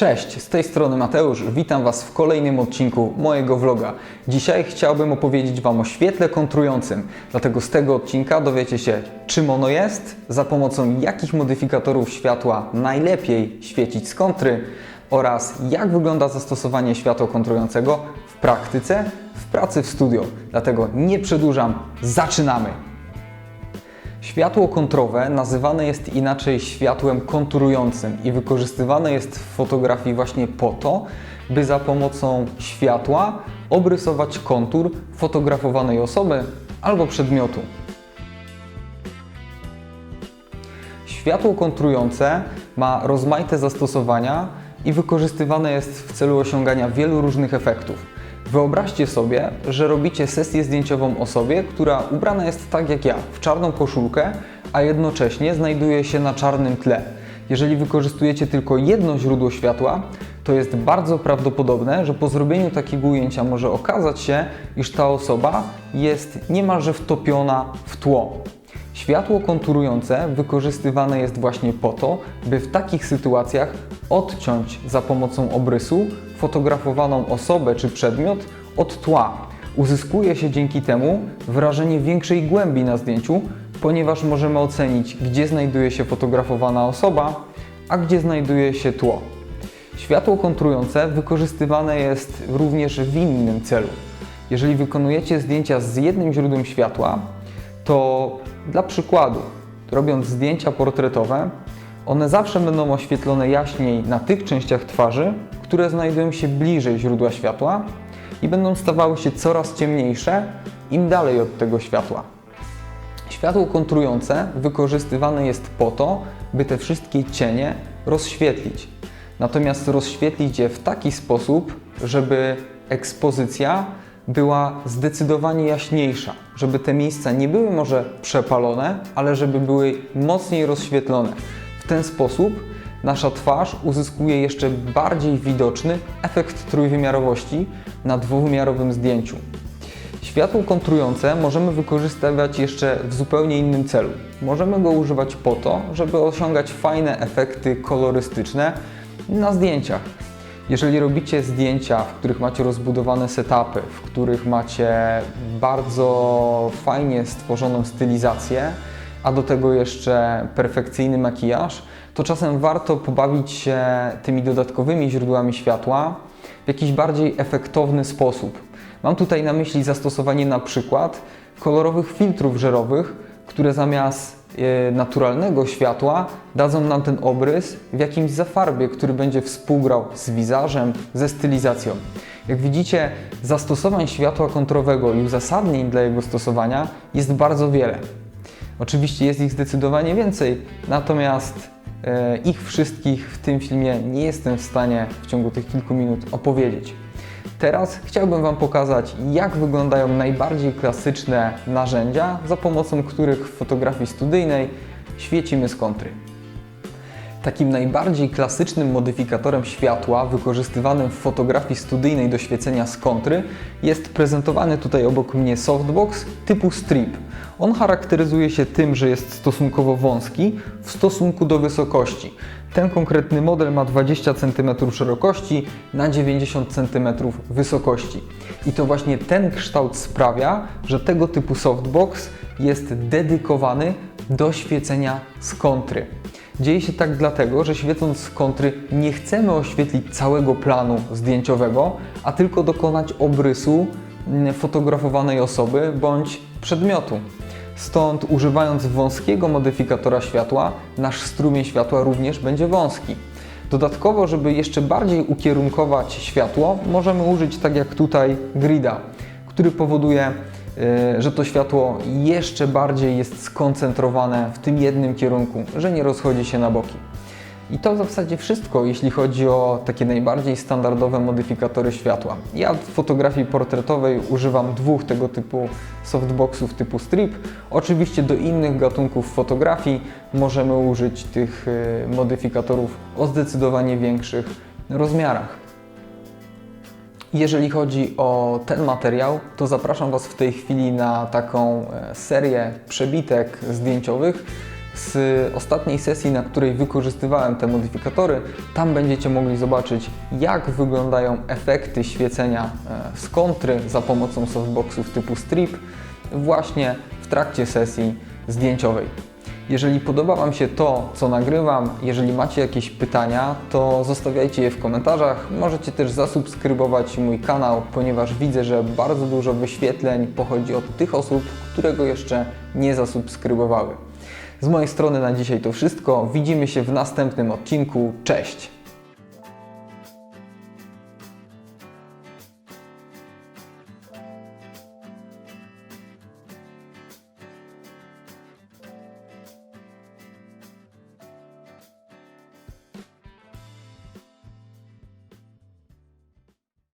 Cześć, z tej strony Mateusz, witam Was w kolejnym odcinku mojego vloga. Dzisiaj chciałbym opowiedzieć Wam o świetle kontrującym, dlatego z tego odcinka dowiecie się, czym ono jest, za pomocą jakich modyfikatorów światła najlepiej świecić z kontry oraz jak wygląda zastosowanie światła kontrującego w praktyce, w pracy w studio. Dlatego nie przedłużam, zaczynamy! Światło kontrowe nazywane jest inaczej światłem konturującym i wykorzystywane jest w fotografii właśnie po to, by za pomocą światła obrysować kontur fotografowanej osoby albo przedmiotu. Światło kontrujące ma rozmaite zastosowania i wykorzystywane jest w celu osiągania wielu różnych efektów. Wyobraźcie sobie, że robicie sesję zdjęciową osobie, która ubrana jest tak jak ja, w czarną koszulkę, a jednocześnie znajduje się na czarnym tle. Jeżeli wykorzystujecie tylko jedno źródło światła, to jest bardzo prawdopodobne, że po zrobieniu takiego ujęcia może okazać się, iż ta osoba jest niemalże wtopiona w tło. Światło konturujące wykorzystywane jest właśnie po to, by w takich sytuacjach odciąć za pomocą obrysu fotografowaną osobę czy przedmiot od tła. Uzyskuje się dzięki temu wrażenie większej głębi na zdjęciu, ponieważ możemy ocenić, gdzie znajduje się fotografowana osoba, a gdzie znajduje się tło. Światło kontrujące wykorzystywane jest również w innym celu. Jeżeli wykonujecie zdjęcia z jednym źródłem światła, to dla przykładu, robiąc zdjęcia portretowe, one zawsze będą oświetlone jaśniej na tych częściach twarzy, które znajdują się bliżej źródła światła i będą stawały się coraz ciemniejsze im dalej od tego światła. Światło kontrujące wykorzystywane jest po to, by te wszystkie cienie rozświetlić. Natomiast rozświetlić je w taki sposób, żeby ekspozycja była zdecydowanie jaśniejsza, żeby te miejsca nie były może przepalone, ale żeby były mocniej rozświetlone. Ten sposób nasza twarz uzyskuje jeszcze bardziej widoczny efekt trójwymiarowości na dwuwymiarowym zdjęciu. Światło kontrujące możemy wykorzystywać jeszcze w zupełnie innym celu. Możemy go używać po to, żeby osiągać fajne efekty kolorystyczne na zdjęciach. Jeżeli robicie zdjęcia, w których macie rozbudowane setupy, w których macie bardzo fajnie stworzoną stylizację, a do tego jeszcze perfekcyjny makijaż, to czasem warto pobawić się tymi dodatkowymi źródłami światła w jakiś bardziej efektowny sposób. Mam tutaj na myśli zastosowanie na przykład kolorowych filtrów żerowych, które zamiast e, naturalnego światła dadzą nam ten obrys w jakimś zafarbie, który będzie współgrał z wizażem, ze stylizacją. Jak widzicie, zastosowań światła kontrowego i uzasadnień dla jego stosowania jest bardzo wiele. Oczywiście jest ich zdecydowanie więcej, natomiast e, ich wszystkich w tym filmie nie jestem w stanie w ciągu tych kilku minut opowiedzieć. Teraz chciałbym Wam pokazać, jak wyglądają najbardziej klasyczne narzędzia, za pomocą których w fotografii studyjnej świecimy z kontry. Takim najbardziej klasycznym modyfikatorem światła wykorzystywanym w fotografii studyjnej do świecenia z kontry jest prezentowany tutaj obok mnie softbox typu strip. On charakteryzuje się tym, że jest stosunkowo wąski w stosunku do wysokości. Ten konkretny model ma 20 cm szerokości na 90 cm wysokości. I to właśnie ten kształt sprawia, że tego typu softbox jest dedykowany do świecenia z kontry. Dzieje się tak dlatego, że świecąc z kontry nie chcemy oświetlić całego planu zdjęciowego, a tylko dokonać obrysu mm, fotografowanej osoby bądź przedmiotu. Stąd używając wąskiego modyfikatora światła, nasz strumień światła również będzie wąski. Dodatkowo, żeby jeszcze bardziej ukierunkować światło, możemy użyć tak jak tutaj grida, który powoduje, że to światło jeszcze bardziej jest skoncentrowane w tym jednym kierunku, że nie rozchodzi się na boki. I to w zasadzie wszystko, jeśli chodzi o takie najbardziej standardowe modyfikatory światła. Ja w fotografii portretowej używam dwóch tego typu softboxów typu strip. Oczywiście do innych gatunków fotografii możemy użyć tych y, modyfikatorów o zdecydowanie większych rozmiarach. Jeżeli chodzi o ten materiał, to zapraszam Was w tej chwili na taką e, serię przebitek zdjęciowych z ostatniej sesji, na której wykorzystywałem te modyfikatory. Tam będziecie mogli zobaczyć, jak wyglądają efekty świecenia e, z kontry za pomocą softboxów typu strip właśnie w trakcie sesji zdjęciowej. Jeżeli podoba Wam się to, co nagrywam, jeżeli macie jakieś pytania, to zostawiajcie je w komentarzach. Możecie też zasubskrybować mój kanał, ponieważ widzę, że bardzo dużo wyświetleń pochodzi od tych osób, które go jeszcze nie zasubskrybowały. Z mojej strony na dzisiaj to wszystko. Widzimy się w następnym odcinku. Cześć!